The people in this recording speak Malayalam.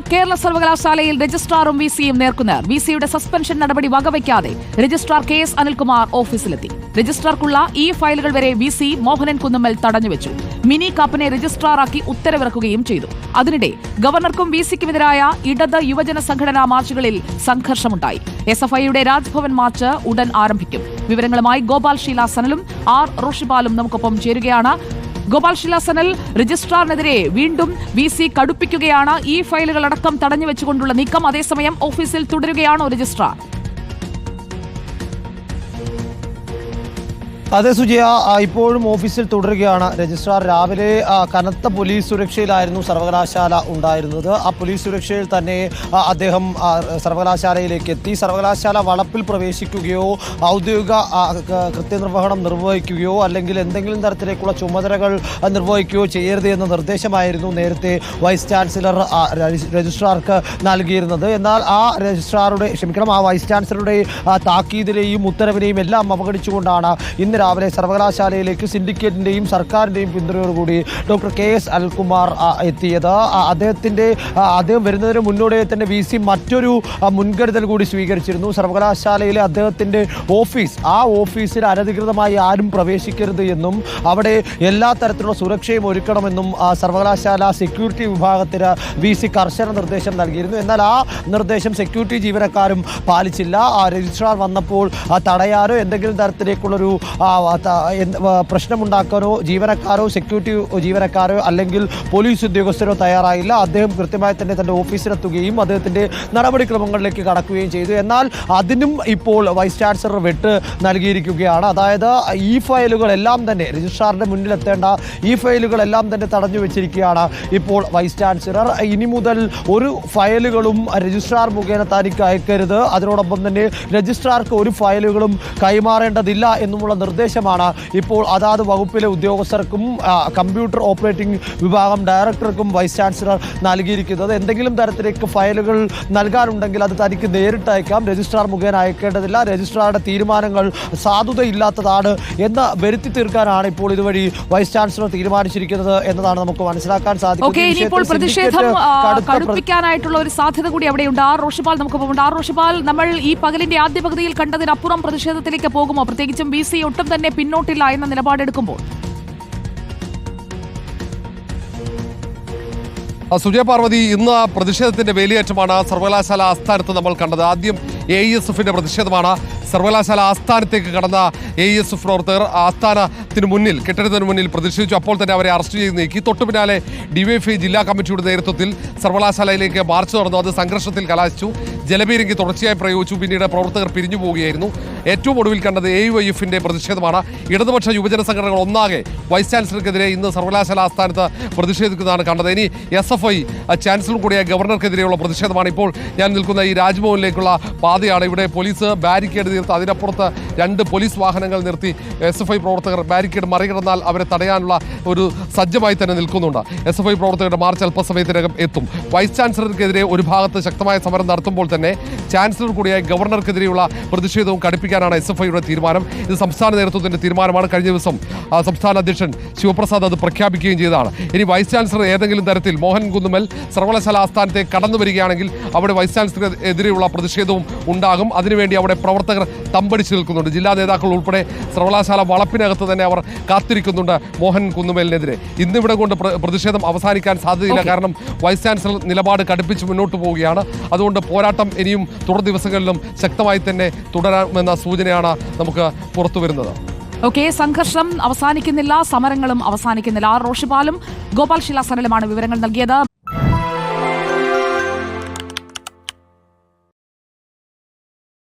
കേരള സർവകലാശാലയിൽ രജിസ്ട്രാറും വി സിയും നേർക്കുനേർ. വി സിയുടെ സസ്പെൻഷൻ നടപടി വകവയ്ക്കാതെ രജിസ്ട്രാർ കെ എസ് അനിൽകുമാർ ഓഫീസിലെത്തി. രജിസ്ട്രാർക്കുള്ള ഇ ഫയലുകൾ വരെ വി സി മോഹനൻ കുന്നമ്മൽ തടഞ്ഞുവെച്ചു മിനി കാപ്പനെ രജിസ്ട്രാറാക്കി ഉത്തരവിറക്കുകയും ചെയ്തു. അതിനിടെ ഗവർണർക്കും വി സിക്കുമെതിരായ ഇടത് യുവജന സംഘടനാ മാർച്ചുകളിൽ സംഘർഷമുണ്ടായി. എസ് എഫ് ഐയുടെ രാജ്ഭവൻ മാർച്ച് ഉടൻ ആരംഭിക്കും. വിവരങ്ങളുമായി ഗോപാൽ ഷീല സനലും ആർ റോഷിപാലും നമുക്കൊപ്പം ചേരുകയാണ്. ഗോപാൽ ശിലാസനൽ രജിസ്ട്രാറിനെതിരെ വീണ്ടും വി സി കടുപ്പിക്കുകയാണ്. ഈ ഫയലുകൾ അടക്കം തടഞ്ഞു വെച്ചുകൊണ്ടുള്ള നീക്കം അതേസമയം ഓഫീസിൽ തുടരുകയാണോ രജിസ്ട്രാർ? അതെ സുജയ. ഇപ്പോഴും ഓഫീസിൽ തുടരുകയാണ്. രജിസ്ട്രാർ രാവിലെ കനത്ത പോലീസ് സുരക്ഷയിലായിരുന്നു സർവകലാശാല ഉണ്ടായിരുന്നത്. ആ പോലീസ് സുരക്ഷയിൽ തന്നെ അദ്ദേഹം സർവകലാശാലയിലേക്ക് എത്തി. സർവകലാശാല വളപ്പിൽ പ്രവേശിക്കുകയോ ഔദ്യോഗിക കൃത്യനിർവഹണം നിർവഹിക്കുകയോ അല്ലെങ്കിൽ എന്തെങ്കിലും തരത്തിലേക്കുള്ള ചുമതലകൾ നിർവഹിക്കുകയോ ചെയ്യരുത് എന്ന നിർദ്ദേശമായിരുന്നു നേരത്തെ വൈസ് ചാൻസലർ രജിസ്ട്രാർക്ക് നൽകിയിരുന്നത്. എന്നാൽ ആ രജിസ്ട്രാറുടെ ക്ഷമിക്കണം ആ വൈസ് ചാൻസലറുടെ താക്കീതിലെയും ഉത്തരവിനെയും എല്ലാം അവഗണിച്ചുകൊണ്ടാണ് ഇന്ന് രാവിലെ സർവകലാശാലയിലേക്ക് സിൻഡിക്കേറ്റിന്റെയും സർക്കാരിന്റെയും പിന്തുണയോടുകൂടി ഡോക്ടർ കെ എസ് അൽകുമാർ എത്തിയത്. അദ്ദേഹത്തിന്റെ അദ്ദേഹം വരുന്നതിന് മുന്നോടിയായി തന്നെ വി സി മറ്റൊരു മുൻകരുതൽ കൂടി സ്വീകരിച്ചിരുന്നു. സർവകലാശാലയിലെ അദ്ദേഹത്തിന്റെ ഓഫീസ് ആ ഓഫീസിൽ അനധികൃതമായി ആരും പ്രവേശിക്കരുത് എന്നും അവിടെ എല്ലാ തരത്തിലുള്ള സുരക്ഷയും ഒരുക്കണമെന്നും സർവകലാശാല സെക്യൂരിറ്റി വിഭാഗത്തിന് വി സി കർശന നിർദ്ദേശം നൽകിയിരുന്നു. എന്നാൽ ആ നിർദ്ദേശം സെക്യൂരിറ്റി ജീവനക്കാരും പാലിച്ചില്ല. ആ രജിസ്ട്രാർ വന്നപ്പോൾ തടയാനോ എന്തെങ്കിലും തരത്തിലേക്കുള്ളൊരു പ്രശ്നമുണ്ടാക്കാനോ ജീവനക്കാരോ സെക്യൂരിറ്റി ജീവനക്കാരോ അല്ലെങ്കിൽ പോലീസ് ഉദ്യോഗസ്ഥരോ തയ്യാറായില്ല. അദ്ദേഹം കൃത്യമായി തന്നെ തന്റെ ഓഫീസിലെത്തുകയും അദ്ദേഹത്തിന്റെ നടപടിക്രമങ്ങളിലേക്ക് കടക്കുകയും ചെയ്തു. എന്നാൽ അതിനും ഇപ്പോൾ വൈസ് ചാൻസലർ വെട്ട് നൽകിയിരിക്കുകയാണ്. അതായത് ഈ ഫയലുകളെല്ലാം തന്നെ രജിസ്ട്രാറിന്റെ മുന്നിലെത്തേണ്ട ഈ ഫയലുകളെല്ലാം തന്നെ തടഞ്ഞു വെച്ചിരിക്കുകയാണ് ഇപ്പോൾ വൈസ് ചാൻസലർ. ഇനി മുതൽ ഒരു ഫയലുകളും രജിസ്ട്രാർ മുഖേന തനിക്ക് അയക്കരുത്. അതിനോടൊപ്പം തന്നെ രജിസ്ട്രാർക്ക് ഒരു ഫയലുകളും കൈമാറേണ്ടതില്ല എന്നുമുള്ള നിർദ്ദേശമാണ്. ഇപ്പോൾ അതാത് വകുപ്പിലെ ഉദ്യോഗസ്ഥർക്കും കമ്പ്യൂട്ടർ ഓപ്പറേറ്റിംഗ് വിഭാഗം ഡയറക്ടർക്കും വൈസ് ചാൻസലർ നൽകിയിരിക്കുന്നത്. എന്തെങ്കിലും തരത്തിലേക്ക് ഫയലുകൾ നൽകാനുണ്ടെങ്കിൽ അത് തനിക്ക് നേരിട്ട് അയക്കാം രജിസ്ട്രാർ മുഖേന അയക്കേണ്ടതില്ല. രജിസ്ട്രാറുടെ തീരുമാനങ്ങൾ സാധുതയില്ലാത്തതാണ് എന്ന് വരുത്തി തീർക്കാനാണ് ഇപ്പോൾ ഇതുവഴി വൈസ് ചാൻസലർ തീരുമാനിച്ചിരിക്കുന്നത് എന്നതാണ് നമുക്ക് മനസ്സിലാക്കാൻ സാധിക്കുന്നത്. പ്രതിഷേധം കടുപ്പിക്കാനായിട്ടുള്ള ഒരു സാധ്യത കൂടി അവിടെയുണ്ട്. ആർ. റോഷിപാൽ നമുക്ക് പോകുന്നുണ്ട് ആർ. റോഷിപാൽ നമ്മൾ ഈ പകലിന്റെ ആദ്യ പകുതിയിൽ കണ്ടതിനപ്പുറം പ്രതിഷേധത്തിലേക്ക് പോകുമോ? പ്രത്യേകിച്ചും ബി സി ഒട്ടും തന്നെ പിന്നോട്ടില്ല എന്ന നിലപാടെടുക്കുമ്പോൾ സുജയ പാർവതി ഇന്ന് പ്രതിഷേധത്തിന്റെ വേലിയേറ്റമാണ് സർവകലാശാല ആസ്ഥാനത്ത് നമ്മൾ കണ്ടത്. ആദ്യം എ എസ് എഫിന്റെ പ്രതിഷേധമാണ്. സർവകലാശാല ആസ്ഥാനത്തേക്ക് കടന്ന എ എസ് എഫ് പ്രവർത്തകർ ആസ്ഥാനത്തിന് മുന്നിൽ കെട്ടിടത്തിന് മുന്നിൽ പ്രതിഷേധിച്ചു. അപ്പോൾ തന്നെ അവരെ അറസ്റ്റ് ചെയ്ത് നീക്കി. തൊട്ടു പിന്നാലെ ഡിവൈഎഫ്ഐ ജില്ലാ കമ്മിറ്റിയുടെ നേതൃത്വത്തിൽ സർവകലാശാലയിലേക്ക് മാർച്ച് നടന്നു. അത് സംഘർഷത്തിൽ കലാശിച്ചു. ജലപീരങ്കി തുടർച്ചയായി പ്രയോഗിച്ചു. പിന്നീട് പ്രവർത്തകർ പിരിഞ്ഞു പോവുകയായിരുന്നു. ഏറ്റവും ഒടുവിൽ കണ്ടത് എ യു പ്രതിഷേധമാണ്. ഇടതുപക്ഷ യുവജന സംഘടനകൾ ഒന്നാകെ വൈസ് ചാൻസലർക്കെതിരെ ഇന്ന് സർവകലാശാല ആസ്ഥാനത്ത് പ്രതിഷേധിക്കുന്നതാണ് കണ്ടത്. ഇനി എസ് എഫ് ഐ ചാൻസലർ കൂടിയ ഗവർണർക്കെതിരെയുള്ള പ്രതിഷേധമാണ് ഇപ്പോൾ ഞാൻ നിൽക്കുന്ന ഈ രാജ്ഭവനിലേക്കുള്ള പാതയാണ് ഇവിടെ പോലീസ് ബാരിക്കേഡ് തീർത്ത് അതിനപ്പുറത്ത് രണ്ട് പോലീസ് വാഹനങ്ങൾ നിർത്തി എസ് എഫ് ഐ പ്രവർത്തകർ ബാരിക്കേഡ് മറികടന്നാൽ അവരെ തടയാനുള്ള ഒരു സജ്ജമായി തന്നെ നിൽക്കുന്നുണ്ട്. എസ് എഫ് ഐ പ്രവർത്തകരുടെ മാർച്ച് അല്പസമയത്തിനകം എത്തും. വൈസ് ചാൻസലർക്കെതിരെ ഒരു ഭാഗത്ത് ശക്തമായ സമരം നടത്തുമ്പോൾ തന്നെ ചാൻസലർ കൂടിയായ ഗവർണർക്കെതിരെയുള്ള പ്രതിഷേധവും കടുപ്പിക്കാനാണ് എസ് എഫ് ഐയുടെ തീരുമാനം. ഇത് സംസ്ഥാന നേതൃത്വത്തിന്റെ തീരുമാനമാണ്. കഴിഞ്ഞ ദിവസം സംസ്ഥാന അധ്യക്ഷൻ ശിവപ്രസാദ് അത് പ്രഖ്യാപിക്കുകയും ചെയ്തതാണ്. ഇനി വൈസ് ചാൻസലർ ഏതെങ്കിലും തരത്തിൽ മോഹൻ കുന്നുമൽ സർവകലാശാല ആസ്ഥാനത്തെ കടന്നു വരികയാണെങ്കിൽ അവിടെ വൈസ് ചാൻസലർക്കെതിരെയുള്ള പ്രതിഷേധവും ഉണ്ടാകും. അതിനുവേണ്ടി അവിടെ പ്രവർത്തകർ തമ്പടിച്ചു നിൽക്കുന്നുണ്ട്. ജില്ലാ നേതാക്കൾ ഉൾപ്പെടെ സർവകലാശാല വളപ്പിനകത്ത് തന്നെ അവർ കാത്തിരിക്കുന്നുണ്ട് മോഹൻ കുന്നുമേലിനെതിരെ. ഇന്നിവിടെ കൊണ്ട് പ്രതിഷേധം അവസാനിക്കാൻ സാധ്യതയില്ല. കാരണം വൈസ് ചാൻസലർ നിലപാട് കടുപ്പിച്ച് മുന്നോട്ട് പോവുകയാണ്. അതുകൊണ്ട് പോരാട്ടം ഇനിയും തുടർ ദിവസങ്ങളിലും ശക്തമായി തന്നെ തുടരാമെന്ന സൂചനയാണ് നമുക്ക് പുറത്തു വരുന്നത്. ഓക്കെ സംഘർഷം അവസാനിക്കുന്നില്ല സമരങ്ങളും അവസാനിക്കുന്നില്ല. ആർ റോഷിപാലും ഗോപാൽ ശിലാസനലുമാണ് വിവരങ്ങൾ നൽകിയത്.